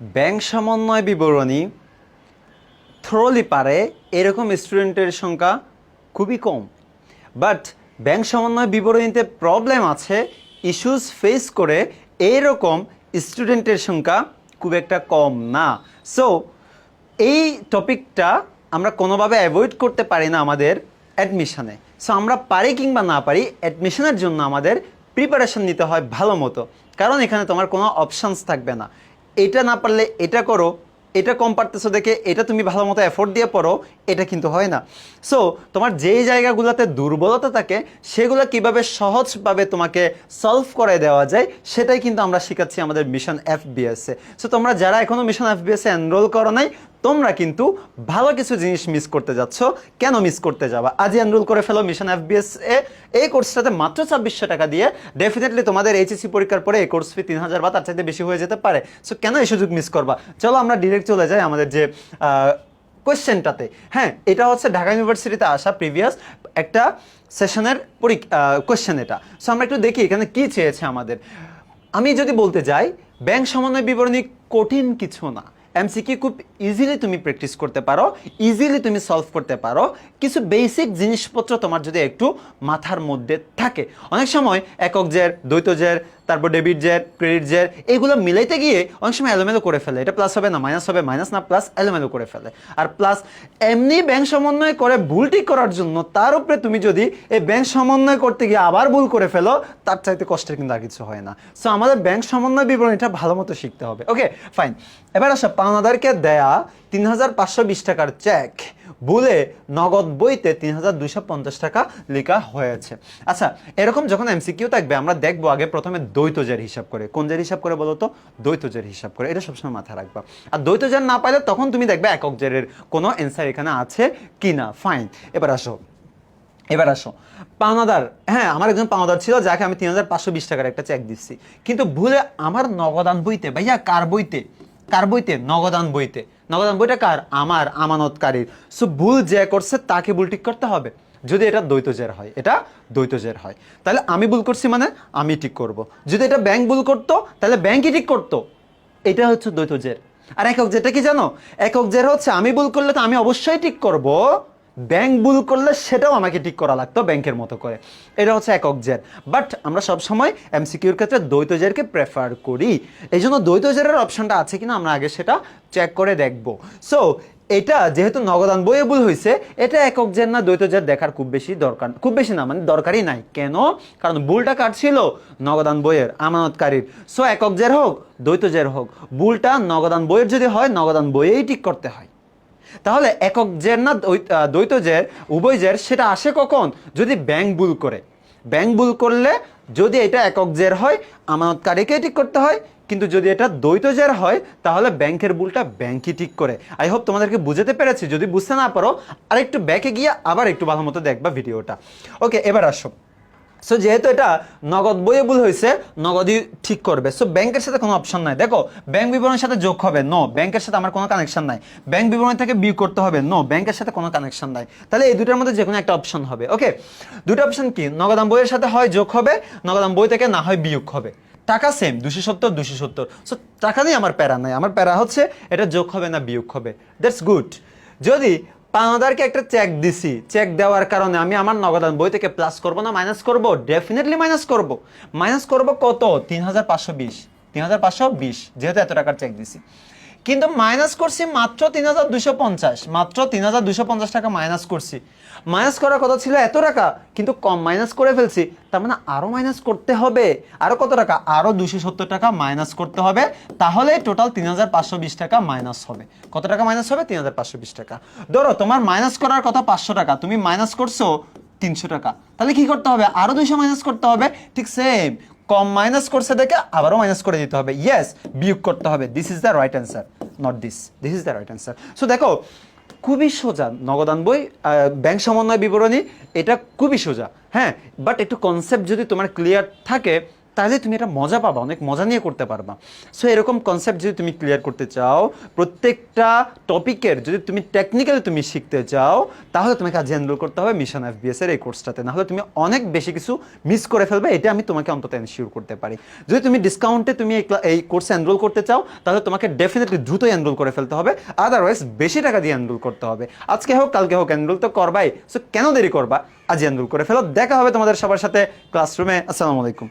Bank সমন্বয় বিবরণী thoroughly পারে, এরকম স্টুডেন্টের সংখ্যা খুবই কম। বাট ব্যাংক সমন্বয় বিবরণীতে প্রবলেম আছে ইস্যুস ফেস করে এইরকম স্টুডেন্টের সংখ্যা খুব একটা কম না। সো এই টপিকটা আমরা কোনোভাবে অ্যাভয়েড করতে পারি না আমাদের অ্যাডমিশনে সো আমরা পারি কিংবা না পারি অ্যাডমিশনের জন্য আমাদের প্রিপারেশন নিতে হয় ভালো মতো। কারণ এখানে তোমার কোনো অপশানস থাকবে না। এটা না পারলে এটা করো, এটা কম পারতেছো দেখে, এটা তুমি ভালো মতো এফোর্ট দিয়ে পড়ো, এটা কিন্তু হয় না। সো তোমার যেই জায়গাগুলোতে দুর্বলতা থাকে, সেগুলো কীভাবে সহজভাবে তোমাকে সলভ করে দেওয়া যায়, সেটাই কিন্তু আমরা শেখাচ্ছি আমাদের মিশন এফ বিএসএ সো তোমরা যারা এখনও মিশন এফ বিএসএ এনরোল করো নাই তোমরা কিন্তু ভালো কিছু জিনিস মিস করতে যাচ্ছ। কেন মিস করতে যাবা? আজই এনরোল করে ফেলো মিশন এফ এ এই কোর্সটাতে মাত্র ছাব্বিশশো টাকা দিয়ে ডেফিনেটলি তোমাদের এইচএসসি পরীক্ষার পরে এই কোর্স ফি তিন হাজার বা তার চাইতে বেশি হয়ে যেতে পারে। সো কেন এই সুযোগ মিস করবা? চলো আমরা ডিরেক্ট চলে যাই আমাদের যে কোয়েশ্চেনটাতে হ্যাঁ এটা হচ্ছে ঢাকা ইউনিভার্সিটিতে আসা প্রিভিয়াস একটা সেশনের পরীক্ষা কোয়েশ্চেন এটা। সো আমরা একটু দেখি এখানে কি চেয়েছে আমাদের। আমি যদি বলতে যাই ব্যাংক সমন্বয় বিবরণী কঠিন কিছু না। এমসিকিউ খুব ইজিলি তুমি প্র্যাকটিস করতে পারো ইজিলি তুমি সলভ করতে পারো। কিছু বেসিক জিনিসপত্র তোমার যদি একটু মাথার মধ্যে থাকে। অনেক সময় একক জের, দ্বৈত জের তারপর ডেবিট জের ক্রেডিট জের এগুলো মিলাইতে গিয়ে অনেক সময় এলোমেলো করে ফেলে। এটা প্লাস হবে না মাইনাস হবে মাইনাস না প্লাস এলোমেলো করে ফেলে। আর প্লাস এমনি ব্যাংক সমন্বয় করে ভুল ঠিক করার জন্য তার উপরে তুমি যদি এই ব্যাংক সমন্বয় করতে গিয়ে আবার ভুল করে ফেলো, তার চাইতে কষ্টের কিন্তু আর কিছু হয় না। সো আমাদের ব্যাংক সমন্বয় বিবরণীটা ভালো মতো শিখতে হবে। ওকে ফাইন এবার আসা পাওনাদারকে দেয়া তিন হাজার পাঁচশো বিশ টাকার চেক ভুলে নগদ বইতে তিন হাজার দুইশো পঞ্চাশ টাকা লেখা হয়েছে। আচ্ছা এরকম যখন এমসিকিউ থাকবে, আমরা দেখব আগে প্রথমে দ্বৈতজের হিসাব করে। কোন জের হিসাব করে বলো তো দ্বৈতজের হিসাব করে। এটা সবসময় মাথায় রাখবা। আর দ্বৈতজের না পাইলে তখন তুমি দেখবে একক জেরের কোনো অ্যান্সার এখানে আছে কি না ফাইন এবার আসো। এবার আসো। পাওনাদার হ্যাঁ আমার একজন পাওনাদার ছিল, যাকে আমি তিন হাজার পাঁচশো বিশ টাকার একটা চেক দিচ্ছি। কিন্তু ভুলে আমার নগদান বইতে, ভাইয়া, কার বইতে? কার বইতে? নগদান বইতে। নগদান বইটা কার আমার আমানতকারীর। সো ভুল যে করছে তাকে ভুল ঠিক করতে হবে। যদি এটা দ্বৈত জের হয়, এটা দ্বৈত জের হয়। তাহলে আমি ভুল করছি মানে আমি ঠিক করব। যদি এটা ব্যাংক ভুল করতো, তাহলে ব্যাংকই ঠিক করতো। এটা হচ্ছে দ্বৈত জের। আর একক জেরটা কি জানো? একক জের হচ্ছে আমি ভুল করলে তো আমি অবশ্যই ঠিক করব। ব্যাংক ভুল করলে সেটাও আমাকে ঠিক করা লাগতো ব্যাংকের মতো করে। এটা হচ্ছে একক জের। বাট আমরা সব সময় এমসিকিউর ক্ষেত্রে দ্বৈত জেরকে প্রেফার করি। এই জন্য দ্বৈত জেরের অপশনটা আছে কিনা আমরা আগে সেটা চেক করে দেখব। সো এটা যেহেতু নগদান বইয়ে ভুল হয়েছে এটা একক জের না দ্বৈত জের দেখার খুব বেশি দরকার, খুব বেশি না মানে দরকারই নাই। কেন? কারণ ভুলটা কার ছিল? নগদান বইয়ের আমানতকারীর। সো একক জের হোক, দ্বৈত জের হোক, ভুলটা নগদান বইয়ের যদি হয় নগদান বইয়েই ঠিক করতে হয়। তাহলে একক জের না দ্বৈত জের, উভয় জের, সেটা আসে কখন? যদি ব্যাংক ভুল করে। ব্যাংক ভুল করলে যদি এটা একক জের হয়, আমানতকারীকে ঠিক করতে হয়, কিন্তু যদি এটা দ্বৈত জের হয়, তাহলে ব্যাংকের ভুলটা ব্যাংকই ঠিক করে। আই হোপ তোমাদেরকে বুঝতে পেরেছি। যদি বুঝতে না পারো, আরেকটু ব্যাকে গিয়ে আবার একটু ভালো মতো দেখবা ভিডিওটা। ওকে এবার আসো। সো যেহেতু এটা নগদ বইয়ে ভুল হয়েছে, নগদই ঠিক করবে। সো ব্যাংকের সাথে কোনো অপশন নাই। দেখো ব্যাংক বিবরণের সাথে যোগ হবে। নো ব্যাংকের সাথে আমার কোনো কানেকশন নাই। ব্যাংক বিবরণ থেকে বিয়োগ করতে হবে। নো ব্যাংকের সাথে কোনো কানেকশন নাই। তাহলে এই দুটোর মধ্যে যে কোনো একটা অপশন হবে। ওকে দুটো অপশন কি? নগদাম বইয়ের সাথে হয় যোগ হবে, নগদাম বই থেকে না হয় বিয়োগ হবে। টাকা সেম দুশো সত্তর দুশো সত্তর। সো টাকা নিয়ে আমার প্যারা নাই। আমার প্যারা হচ্ছে, এটা যোগ হবে না বিয়োগ হবে। দ্যাটস গুড যদি পাওনাদারকে একটা চেক দিছি। চেক দেওয়ার কারণে আমি আমার নগদান বই থেকে প্লাস করব না মাইনাস করব? ডেফিনেটলি মাইনাস করব। মাইনাস করব কত? তিন হাজার পাঁচশো বিশ। তিন হাজার পাঁচশো বিশ, যেহেতু এত টাকার চেক দিছি। কিন্তু মাইনাস করছি মাত্র তিন হাজার দুশো পঞ্চাশ, মাত্র তিন হাজার দুশো পঞ্চাশ টাকা মাইনাস করছি। মাইনাস করার কথা ছিল এত টাকা, কিন্তু কম মাইনাস করে ফেলছি। তার মানে আরও মাইনাস করতে হবে। আরও কত টাকা? আরও দুশো সত্তর টাকা মাইনাস করতে হবে। তাহলে টোটাল তিন হাজার পাঁচশো বিশ টাকা মাইনাস হবে। কত টাকা মাইনাস হবে? তিন হাজার পাঁচশো বিশ টাকা। ধরো, তোমার মাইনাস করার কথা পাঁচশো টাকা, তুমি মাইনাস করছ তিনশো টাকা। তাহলে কি করতে হবে? আরও দুশো মাইনাস করতে হবে। ঠিক সেম কম মাইনাস করছে দেখে আবারও মাইনাস করে দিতে হবে। ইয়েস বিয়োগ করতে হবে। This is the right answer not this this is the right answer so দেখো, খুবই সোজা নগদান বই ব্যাংক সমন্বয় বিবরণী, এটা খুবই সোজা হ্যাঁ? বাট একটু কনসেপ্ট যদি তোমার ক্লিয়ার থাকে তাহলে তুমি এটা মজা পাবা, অনেক মজা নিয়ে করতে পারবা। সো এরকম কনসেপ্ট যদি তুমি ক্লিয়ার করতে চাও, প্রত্যেকটা টপিকের যদি তুমি টেকনিক্যালি তুমি শিখতে চাও, তাহলে তোমাকে আজ এনরোল করতে হবে মিশন এফ এর এই কোর্সটাতে নাহলে তুমি অনেক বেশি কিছু মিস করে ফেলবে, এটা আমি তোমাকে অন্তত এনশিওর করতে পারি। যদি তুমি ডিসকাউন্টে তুমি এই কোর্সে এনরোল করতে চাও, তাহলে তোমাকে ডেফিনেটলি দ্রুত এনরোল করে ফেলতে হবে। আদারওয়াইজ বেশি টাকা দিয়ে এনরোল করতে হবে। আজকে হোক, কালকে হোক এনরোল তো করবাই। সো কেন দেরি করবা? আজ এনরোল করে ফেলো। দেখা হবে তোমাদের সবার সাথে ক্লাসরুমে আসসালামু আলাইকুম।